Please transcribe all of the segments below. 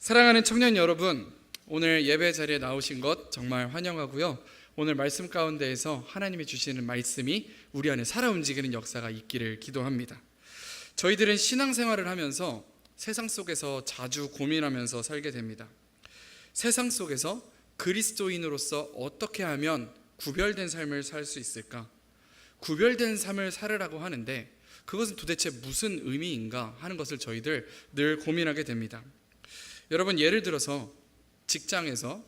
사랑하는 청년 여러분, 오늘 예배 자리에 나오신 것 정말 환영하고요. 오늘 말씀 가운데에서 하나님이 주시는 말씀이 우리 안에 살아 움직이는 역사가 있기를 기도합니다. 저희들은 신앙생활을 하면서 세상 속에서 자주 고민하면서 살게 됩니다. 세상 속에서 그리스도인으로서 어떻게 하면 구별된 삶을 살 수 있을까? 구별된 삶을 살으라고 하는데 그것은 도대체 무슨 의미인가 하는 것을 저희들 늘 고민하게 됩니다. 여러분 예를 들어서 직장에서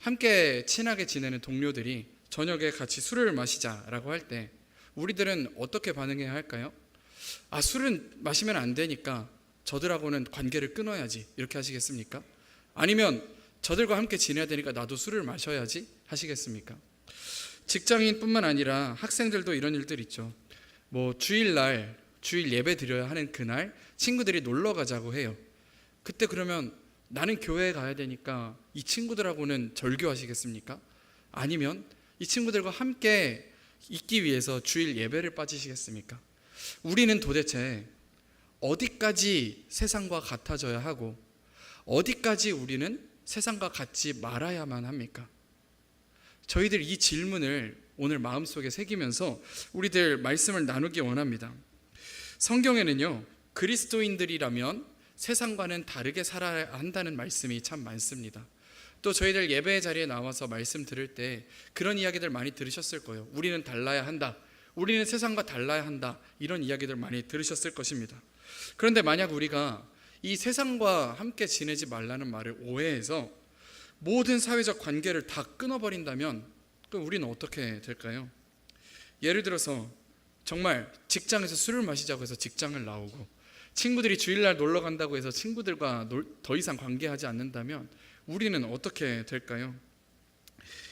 함께 친하게 지내는 동료들이 저녁에 같이 술을 마시자라고 할 때 우리들은 어떻게 반응해야 할까요? 아 술은 마시면 안 되니까 저들하고는 관계를 끊어야지 이렇게 하시겠습니까? 아니면 저들과 함께 지내야 되니까 나도 술을 마셔야지 하시겠습니까? 직장인뿐만 아니라 학생들도 이런 일들 있죠. 뭐 주일날 주일 예배 드려야 하는 그날 친구들이 놀러 가자고 해요. 그때 그러면 나는 교회에 가야 되니까 이 친구들하고는 절교하시겠습니까? 아니면 이 친구들과 함께 있기 위해서 주일 예배를 빠지시겠습니까? 우리는 도대체 어디까지 세상과 같아져야 하고 어디까지 우리는 세상과 같지 말아야만 합니까? 저희들 이 질문을 오늘 마음속에 새기면서 우리들 말씀을 나누기 원합니다. 성경에는요, 그리스도인들이라면 세상과는 다르게 살아야 한다는 말씀이 참 많습니다. 또 저희들 예배 자리에 나와서 말씀 들을 때 그런 이야기들 많이 들으셨을 거예요. 우리는 달라야 한다. 우리는 세상과 달라야 한다. 이런 이야기들 많이 들으셨을 것입니다. 그런데 만약 우리가 이 세상과 함께 지내지 말라는 말을 오해해서 모든 사회적 관계를 다 끊어버린다면 그럼 우리는 어떻게 될까요? 예를 들어서 정말 직장에서 술을 마시자고 해서 직장을 나오고 친구들이 주일날 놀러 간다고 해서 친구들과 놀- 더 이상 관계하지 않는다면 우리는 어떻게 될까요?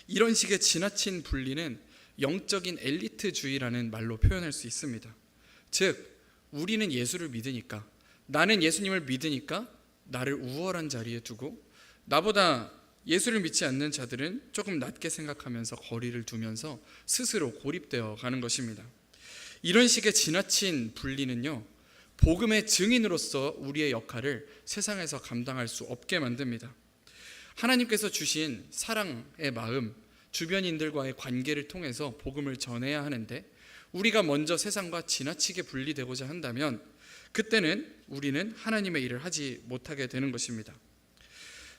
이런 식의 지나친 분리는 영적인 엘리트주의라는 말로 표현할 수 있습니다. 즉, 우리는 예수를 믿으니까 나는 예수님을 믿으니까 나를 우월한 자리에 두고 나보다 예수를 믿지 않는 자들은 조금 낮게 생각하면서 거리를 두면서 스스로 고립되어 가는 것입니다. 이런 식의 지나친 분리는요, 복음의 증인으로서 우리의 역할을 세상에서 감당할 수 없게 만듭니다. 하나님께서 주신 사랑의 마음, 주변인들과의 관계를 통해서 복음을 전해야 하는데 우리가 먼저 세상과 지나치게 분리되고자 한다면 그때는 우리는 하나님의 일을 하지 못하게 되는 것입니다.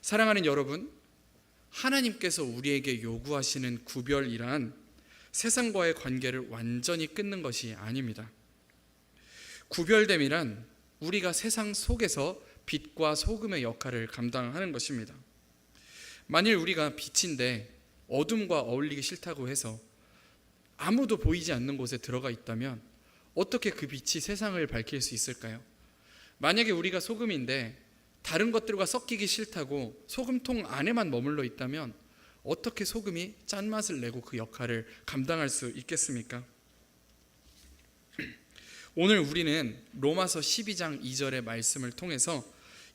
사랑하는 여러분, 하나님께서 우리에게 요구하시는 구별이란 세상과의 관계를 완전히 끊는 것이 아닙니다. 구별됨이란 우리가 세상 속에서 빛과 소금의 역할을 감당하는 것입니다. 만일 우리가 빛인데 어둠과 어울리기 싫다고 해서 아무도 보이지 않는 곳에 들어가 있다면 어떻게 그 빛이 세상을 밝힐 수 있을까요? 만약에 우리가 소금인데 다른 것들과 섞이기 싫다고 소금통 안에만 머물러 있다면 어떻게 소금이 짠맛을 내고 그 역할을 감당할 수 있겠습니까? 오늘 우리는 로마서 12장 2절의 말씀을 통해서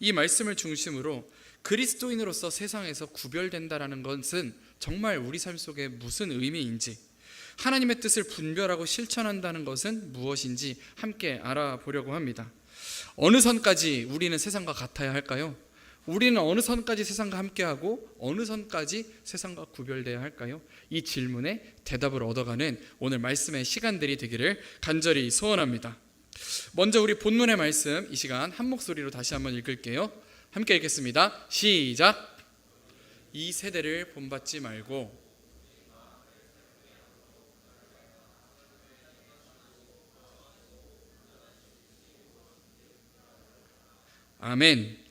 이 말씀을 중심으로 그리스도인으로서 세상에서 구별된다라는 것은 정말 우리 삶 속에 무슨 의미인지 하나님의 뜻을 분별하고 실천한다는 것은 무엇인지 함께 알아보려고 합니다. 어느 선까지 우리는 세상과 같아야 할까요? 우리는 어느 선까지 세상과 함께하고 어느 선까지 세상과 구별돼야 할까요? 이 질문에 대답을 얻어가는 오늘 말씀의 시간들이 되기를 간절히 소원합니다. 먼저 우리 본문의 말씀 이 시간 한 목소리로 다시 한번 읽을게요. 함께 읽겠습니다. 시작. 이 세대를 본받지 말고 아멘.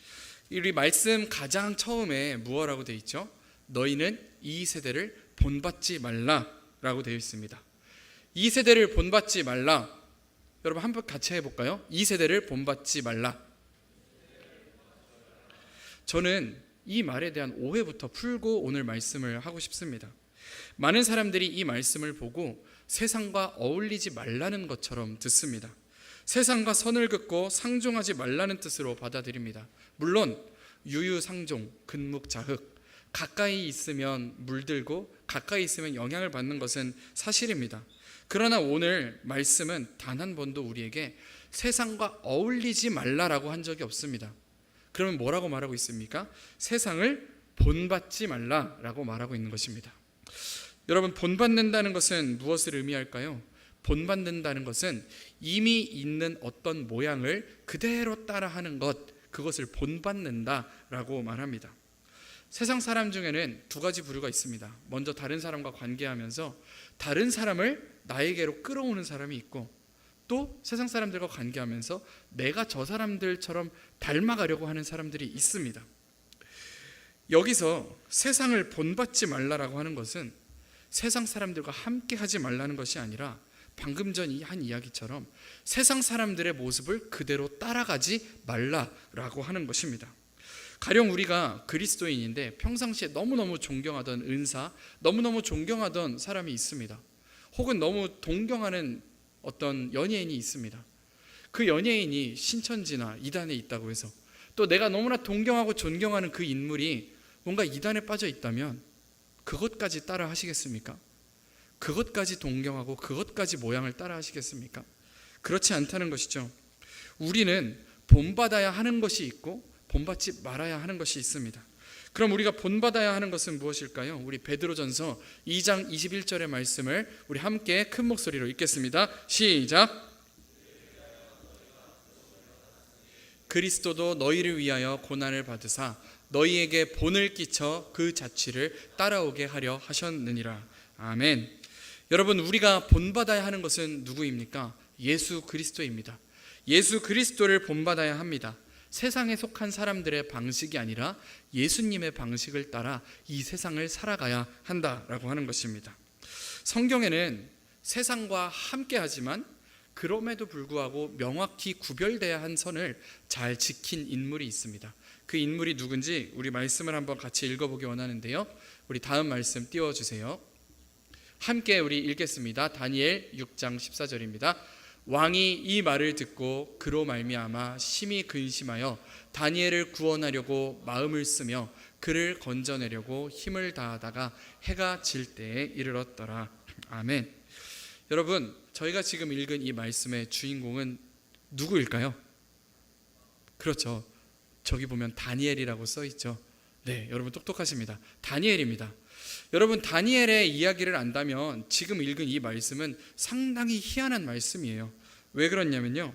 우리 말씀 가장 처음에 무엇라고 되어 있죠? 너희는 이 세대를 본받지 말라라고 되어 있습니다. 이 세대를 본받지 말라. 여러분 한번 같이 해볼까요? 이 세대를 본받지 말라. 저는 이 말에 대한 오해부터 풀고 오늘 말씀을 하고 싶습니다. 많은 사람들이 이 말씀을 보고 세상과 어울리지 말라는 것처럼 듣습니다. 세상과 선을 긋고 상종하지 말라는 뜻으로 받아들입니다. 물론 유유상종, 근묵자흑 가까이 있으면 물들고 가까이 있으면 영향을 받는 것은 사실입니다. 그러나 오늘 말씀은 단 한 번도 우리에게 세상과 어울리지 말라라고 한 적이 없습니다. 그러면 뭐라고 말하고 있습니까? 세상을 본받지 말라라고 말하고 있는 것입니다. 여러분 본받는다는 것은 무엇을 의미할까요? 본받는다는 것은 이미 있는 어떤 모양을 그대로 따라하는 것 그것을 본받는다라고 말합니다. 세상 사람 중에는 두 가지 부류가 있습니다. 먼저 다른 사람과 관계하면서 다른 사람을 나에게로 끌어오는 사람이 있고 또 세상 사람들과 관계하면서 내가 저 사람들처럼 닮아가려고 하는 사람들이 있습니다. 여기서 세상을 본받지 말라라고 하는 것은 세상 사람들과 함께 하지 말라는 것이 아니라 방금 전 한 이야기처럼 세상 사람들의 모습을 그대로 따라가지 말라라고 하는 것입니다. 가령 우리가 그리스도인인데 평상시에 너무너무 존경하던 은사, 너무너무 존경하던 사람이 있습니다. 혹은 너무 동경하는 어떤 연예인이 있습니다. 그 연예인이 신천지나 이단에 있다고 해서 또 내가 너무나 동경하고 존경하는 그 인물이 뭔가 이단에 빠져 있다면 그것까지 따라 하시겠습니까? 그것까지 동경하고 그것까지 모양을 따라 하시겠습니까? 그렇지 않다는 것이죠. 우리는 본받아야 하는 것이 있고 본받지 말아야 하는 것이 있습니다. 그럼 우리가 본받아야 하는 것은 무엇일까요? 우리 베드로전서 2장 21절의 말씀을 우리 함께 큰 목소리로 읽겠습니다. 시작. 그리스도도 너희를 위하여 고난을 받으사 너희에게 본을 끼쳐 그 자취를 따라오게 하려 하셨느니라. 아멘. 여러분 우리가 본받아야 하는 것은 누구입니까? 예수 그리스도입니다. 예수 그리스도를 본받아야 합니다. 세상에 속한 사람들의 방식이 아니라 예수님의 방식을 따라 이 세상을 살아가야 한다라고 하는 것입니다. 성경에는 세상과 함께 하지만 그럼에도 불구하고 명확히 구별돼야 한 선을 잘 지킨 인물이 있습니다. 그 인물이 누군지 우리 말씀을 한번 같이 읽어보기 원하는데요. 우리 다음 말씀 띄워주세요. 함께 우리 읽겠습니다. 다니엘 6장 14절입니다. 왕이 이 말을 듣고 그로 말미암아 심히 근심하여 다니엘을 구원하려고 마음을 쓰며 그를 건져내려고 힘을 다하다가 해가 질 때에 이르렀더라. 아멘. 여러분, 저희가 지금 읽은 이 말씀의 주인공은 누구일까요? 그렇죠. 저기 보면 다니엘이라고 써 있죠. 네, 여러분 똑똑하십니다. 다니엘입니다. 여러분 다니엘의 이야기를 안다면 지금 읽은 이 말씀은 상당히 희한한 말씀이에요. 왜 그렇냐면요.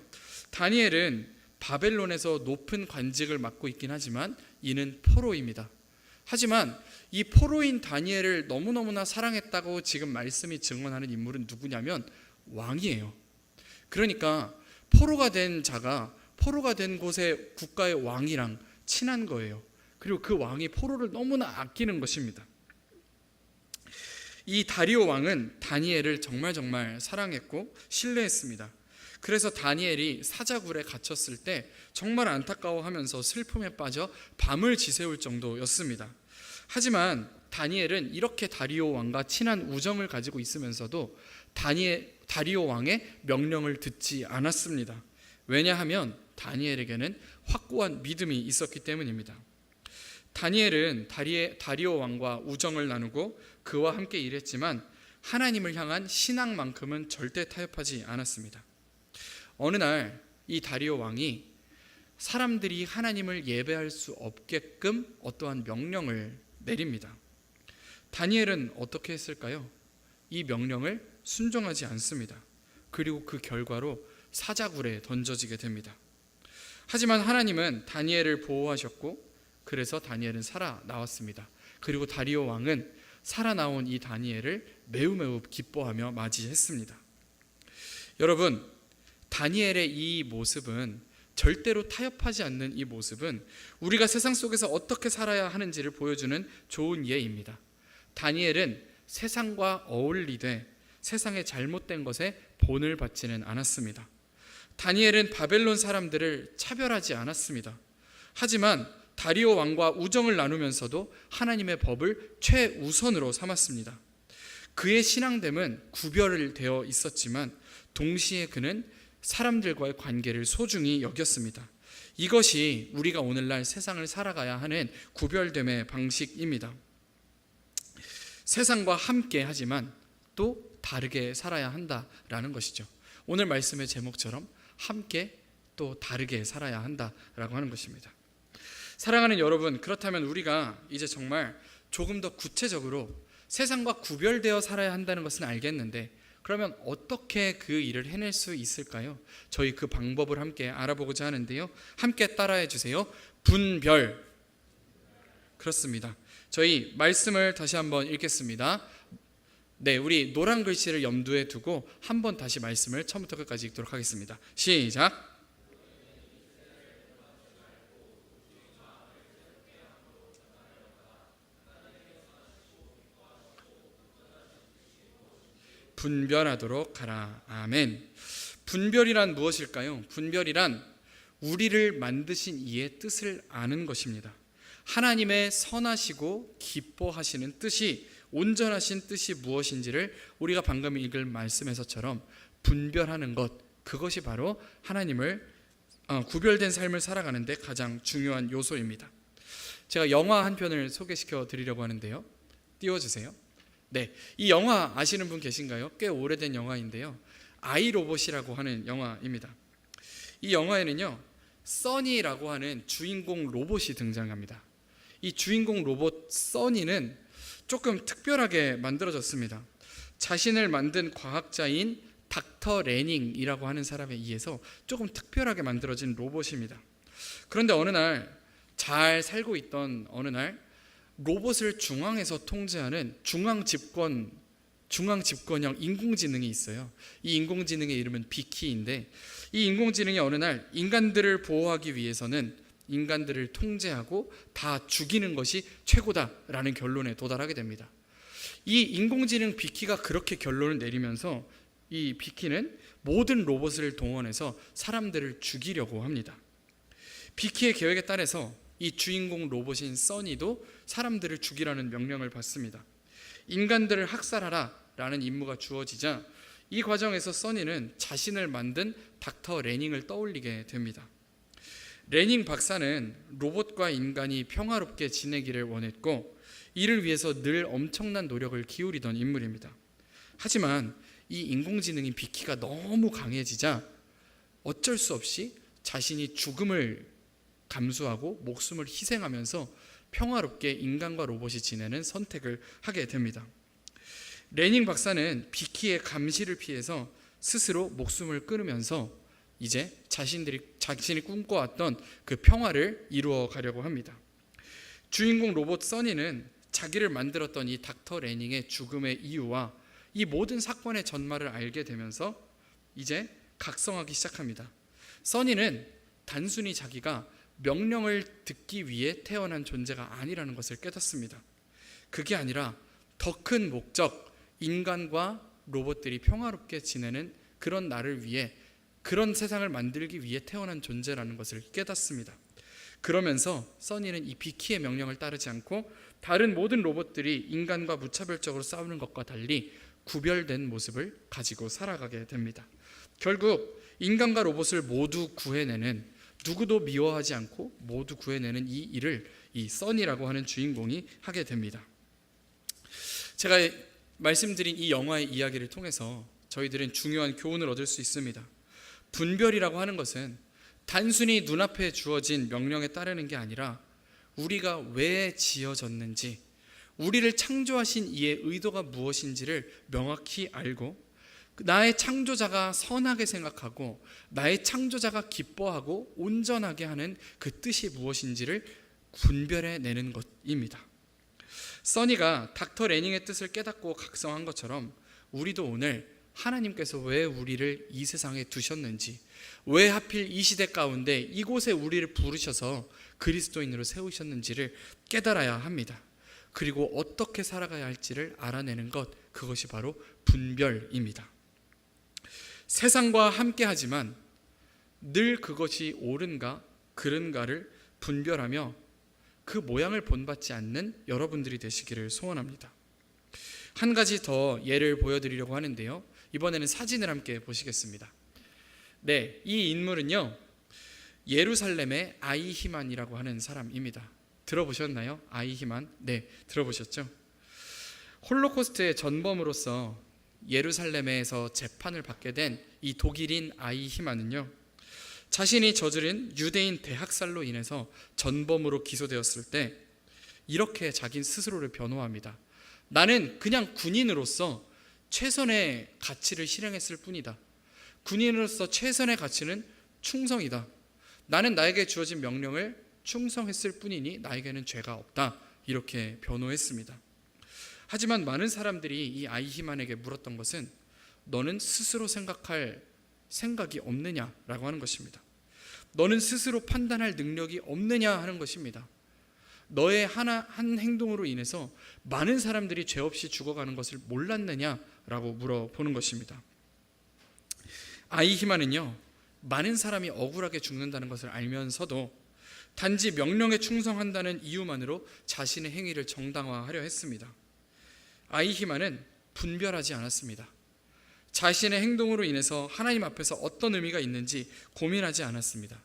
다니엘은 바벨론에서 높은 관직을 맡고 있긴 하지만 이는 포로입니다. 하지만 이 포로인 다니엘을 너무너무나 사랑했다고 지금 말씀이 증언하는 인물은 누구냐면 왕이에요. 그러니까 포로가 된 자가 포로가 된 곳의 국가의 왕이랑 친한 거예요. 그리고 그 왕이 포로를 너무나 아끼는 것입니다. 이 다리오 왕은 다니엘을 정말 정말 사랑했고 신뢰했습니다. 그래서 다니엘이 사자굴에 갇혔을 때 정말 안타까워하면서 슬픔에 빠져 밤을 지새울 정도였습니다. 하지만 다니엘은 이렇게 다리오 왕과 친한 우정을 가지고 있으면서도 다니엘, 다리오 왕의 명령을 듣지 않았습니다. 왜냐하면 다니엘에게는 확고한 믿음이 있었기 때문입니다. 다니엘은 다리오 왕과 우정을 나누고 그와 함께 일했지만 하나님을 향한 신앙만큼은 절대 타협하지 않았습니다. 어느 날 이 다리오 왕이 사람들이 하나님을 예배할 수 없게끔 어떠한 명령을 내립니다. 다니엘은 어떻게 했을까요? 이 명령을 순종하지 않습니다. 그리고 그 결과로 사자굴에 던져지게 됩니다. 하지만 하나님은 다니엘을 보호하셨고 그래서 다니엘은 살아 나왔습니다. 그리고 다리오 왕은 살아 나온 이 다니엘을 매우 매우 기뻐하며 맞이했습니다. 여러분, 다니엘의 이 모습은 절대로 타협하지 않는 이 모습은 우리가 세상 속에서 어떻게 살아야 하는지를 보여주는 좋은 예입니다. 다니엘은 세상과 어울리되 세상의 잘못된 것에 본을 받지는 않았습니다. 다니엘은 바벨론 사람들을 차별하지 않았습니다. 하지만 다리오 왕과 우정을 나누면서도 하나님의 법을 최우선으로 삼았습니다. 그의 신앙됨은 구별되어 있었지만 동시에 그는 사람들과의 관계를 소중히 여겼습니다. 이것이 우리가 오늘날 세상을 살아가야 하는 구별됨의 방식입니다. 세상과 함께 하지만 또 다르게 살아야 한다라는 것이죠. 오늘 말씀의 제목처럼 함께 또 다르게 살아야 한다라고 하는 것입니다. 사랑하는 여러분, 그렇다면 우리가 이제 정말 조금 더 구체적으로 세상과 구별되어 살아야 한다는 것은 알겠는데 그러면 어떻게 그 일을 해낼 수 있을까요? 저희 그 방법을 함께 알아보고자 하는데요. 함께 따라해 주세요. 분별. 그렇습니다. 저희 말씀을 다시 한번 읽겠습니다. 네, 우리 노란 글씨를 염두에 두고 한번 다시 말씀을 처음부터 끝까지 읽도록 하겠습니다. 시작. 분별하도록 하라. 아멘. 분별이란 무엇일까요? 분별이란 우리를 만드신 이의 뜻을 아는 것입니다. 하나님의 선하시고 기뻐하시는 뜻이 온전하신 뜻이 무엇인지를 우리가 방금 읽을 말씀에서처럼 분별하는 것 그것이 바로 하나님을 어, 구별된 삶을 살아가는데 가장 중요한 요소입니다. 제가 영화 한 편을 소개시켜 드리려고 하는데요. 띄워주세요. 네, 이 영화 아시는 분 계신가요? 꽤 오래된 영화인데요. 아이 로봇이라고 하는 영화입니다. 이 영화에는요, 써니라고 하는 주인공 로봇이 등장합니다. 이 주인공 로봇 써니는 조금 특별하게 만들어졌습니다. 자신을 만든 과학자인 닥터 레닝이라고 하는 사람에 의해서 조금 특별하게 만들어진 로봇입니다. 그런데 어느 날 잘 살고 있던 어느 날 로봇을 중앙에서 통제하는 중앙 집권 중앙 집권형 인공지능이 있어요. 이 인공지능의 이름은 비키인데 이 인공지능이 어느 날 인간들을 보호하기 위해서는 인간들을 통제하고 다 죽이는 것이 최고다라는 결론에 도달하게 됩니다. 이 인공지능 비키가 그렇게 결론을 내리면서 이 비키는 모든 로봇을 동원해서 사람들을 죽이려고 합니다. 비키의 계획에 따라서 이 주인공 로봇인 써니도 사람들을 죽이라는 명령을 받습니다. 인간들을 학살하라라는 임무가 주어지자 이 과정에서 써니는 자신을 만든 닥터 레닝을 떠올리게 됩니다. 레닝 박사는 로봇과 인간이 평화롭게 지내기를 원했고 이를 위해서 늘 엄청난 노력을 기울이던 인물입니다. 하지만 이 인공지능인 비키가 너무 강해지자 어쩔 수 없이 자신이 죽음을 감수하고 목숨을 희생하면서 평화롭게 인간과 로봇이 지내는 선택을 하게 됩니다. 레닝 박사는 비키의 감시를 피해서 스스로 목숨을 끊으면서 이제 자신들이 자신이 꿈꿔왔던 그 평화를 이루어 가려고 합니다. 주인공 로봇 써니는 자기를 만들었던 이 닥터 레닝의 죽음의 이유와 이 모든 사건의 전말을 알게 되면서 이제 각성하기 시작합니다. 써니는 단순히 자기가 명령을 듣기 위해 태어난 존재가 아니라는 것을 깨닫습니다. 그게 아니라 더 큰 목적, 인간과 로봇들이 평화롭게 지내는 그런 나를 위해 그런 세상을 만들기 위해 태어난 존재라는 것을 깨닫습니다. 그러면서 써니는 이 비키의 명령을 따르지 않고 다른 모든 로봇들이 인간과 무차별적으로 싸우는 것과 달리 구별된 모습을 가지고 살아가게 됩니다. 결국 인간과 로봇을 모두 구해내는 누구도 미워하지 않고 모두 구해내는 이 일을 이 써니라고 하는 주인공이 하게 됩니다. 제가 말씀드린 이 영화의 이야기를 통해서 저희들은 중요한 교훈을 얻을 수 있습니다. 분별이라고 하는 것은 단순히 눈앞에 주어진 명령에 따르는 게 아니라 우리가 왜 지어졌는지, 우리를 창조하신 이의 의도가 무엇인지를 명확히 알고 나의 창조자가 선하게 생각하고 나의 창조자가 기뻐하고 온전하게 하는 그 뜻이 무엇인지를 분별해 내는 것입니다. 써니가 닥터 레닝의 뜻을 깨닫고 각성한 것처럼 우리도 오늘 하나님께서 왜 우리를 이 세상에 두셨는지, 왜 하필 이 시대 가운데 이곳에 우리를 부르셔서 그리스도인으로 세우셨는지를 깨달아야 합니다. 그리고 어떻게 살아가야 할지를 알아내는 것, 그것이 바로 분별입니다. 세상과 함께 하지만 늘 그것이 옳은가, 그른가를 분별하며 그 모양을 본받지 않는 여러분들이 되시기를 소원합니다. 한 가지 더 예를 보여드리려고 하는데요. 이번에는 사진을 함께 보시겠습니다. 네, 이 인물은요. 예루살렘의 아이히만이라고 하는 사람입니다. 들어보셨나요? 아이히만? 네, 들어보셨죠? 홀로코스트의 전범으로서 예루살렘에서 재판을 받게 된 이 독일인 아이히만은요. 자신이 저지른 유대인 대학살로 인해서 전범으로 기소되었을 때 이렇게 자기 스스로를 변호합니다. 나는 그냥 군인으로서 최선의 가치를 실행했을 뿐이다. 군인으로서 최선의 가치는 충성이다. 나는 나에게 주어진 명령을 충성했을 뿐이니 나에게는 죄가 없다. 이렇게 변호했습니다. 하지만 많은 사람들이 이 아이히만에게 물었던 것은 너는 스스로 생각할 생각이 없느냐라고 하는 것입니다. 너는 스스로 판단할 능력이 없느냐 하는 것입니다. 너의 하나 한 행동으로 인해서 많은 사람들이 죄 없이 죽어가는 것을 몰랐느냐라고 물어보는 것입니다. 아이히만은요 많은 사람이 억울하게 죽는다는 것을 알면서도 단지 명령에 충성한다는 이유만으로 자신의 행위를 정당화하려 했습니다. 아이히만은 분별하지 않았습니다. 자신의 행동으로 인해서 하나님 앞에서 어떤 의미가 있는지 고민하지 않았습니다.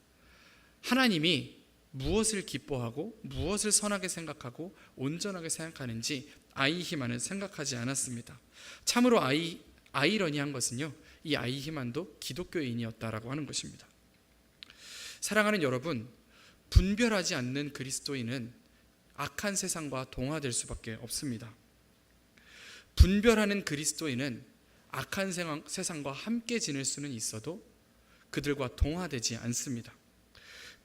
하나님이 무엇을 기뻐하고 무엇을 선하게 생각하고 온전하게 생각하는지 아이히만은 생각하지 않았습니다. 참으로 아이 아이러니한 것은요. 이 아이히만도 기독교인이었다라고 하는 것입니다. 사랑하는 여러분, 분별하지 않는 그리스도인은 악한 세상과 동화될 수밖에 없습니다. 분별하는 그리스도인은 악한 세상과 함께 지낼 수는 있어도 그들과 동화되지 않습니다.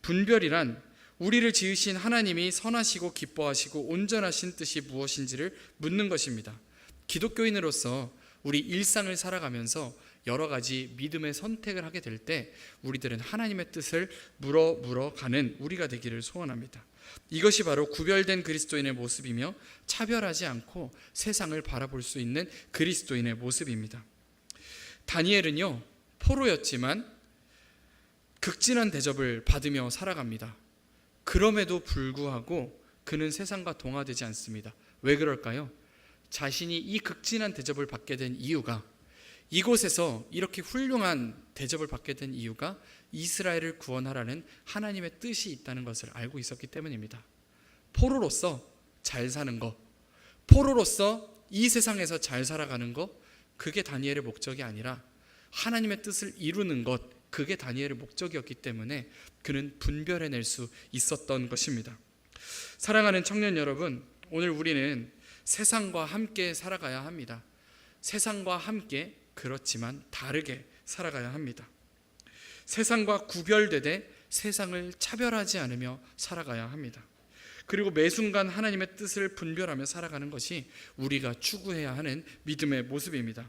분별이란 우리를 지으신 하나님이 선하시고 기뻐하시고 온전하신 뜻이 무엇인지를 묻는 것입니다. 기독교인으로서 우리 일상을 살아가면서 여러 가지 믿음의 선택을 하게 될 때 우리들은 하나님의 뜻을 물어 물어 가는 우리가 되기를 소원합니다. 이것이 바로 구별된 그리스도인의 모습이며 차별하지 않고 세상을 바라볼 수 있는 그리스도인의 모습입니다. 다니엘은요, 포로였지만 극진한 대접을 받으며 살아갑니다. 그럼에도 불구하고 그는 세상과 동화되지 않습니다. 왜 그럴까요? 자신이 이 극진한 대접을 받게 된 이유가 이곳에서 이렇게 훌륭한 대접을 받게 된 이유가 이스라엘을 구원하라는 하나님의 뜻이 있다는 것을 알고 있었기 때문입니다. 포로로서 잘 사는 것, 포로로서 이 세상에서 잘 살아가는 것, 그게 다니엘의 목적이 아니라 하나님의 뜻을 이루는 것, 그게 다니엘의 목적이었기 때문에 그는 분별해낼 수 있었던 것입니다. 사랑하는 청년 여러분, 오늘 우리는 세상과 함께 살아가야 합니다. 세상과 함께 그렇지만 다르게 살아가야 합니다. 세상과 구별되되 세상을 차별하지 않으며 살아가야 합니다. 그리고 매 순간 하나님의 뜻을 분별하며 살아가는 것이 우리가 추구해야 하는 믿음의 모습입니다.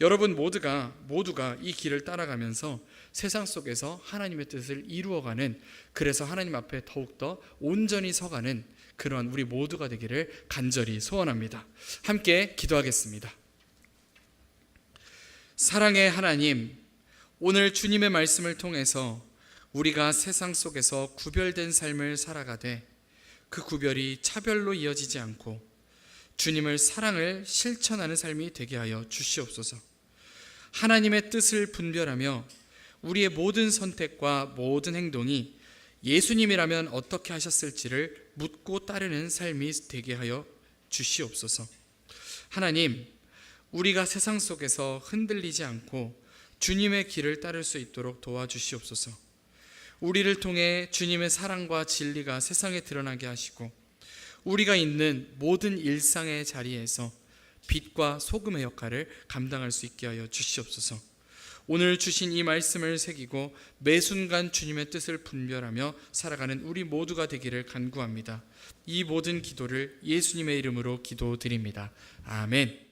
여러분 모두가 모두가 이 길을 따라가면서 세상 속에서 하나님의 뜻을 이루어가는 그래서 하나님 앞에 더욱더 온전히 서가는 그런 우리 모두가 되기를 간절히 소원합니다. 함께 기도하겠습니다. 사랑의 하나님, 오늘 주님의 말씀을 통해서 우리가 세상 속에서 구별된 삶을 살아가되 그 구별이 차별로 이어지지 않고 주님을 사랑을 실천하는 삶이 되게 하여 주시옵소서. 하나님의 뜻을 분별하며 우리의 모든 선택과 모든 행동이 예수님이라면 어떻게 하셨을지를 묻고 따르는 삶이 되게 하여 주시옵소서. 하나님, 우리가 세상 속에서 흔들리지 않고 주님의 길을 따를 수 있도록 도와주시옵소서. 우리를 통해 주님의 사랑과 진리가 세상에 드러나게 하시고 우리가 있는 모든 일상의 자리에서 빛과 소금의 역할을 감당할 수 있게 하여 주시옵소서. 오늘 주신 이 말씀을 새기고 매 순간 주님의 뜻을 분별하며 살아가는 우리 모두가 되기를 간구합니다. 이 모든 기도를 예수님의 이름으로 기도드립니다. 아멘.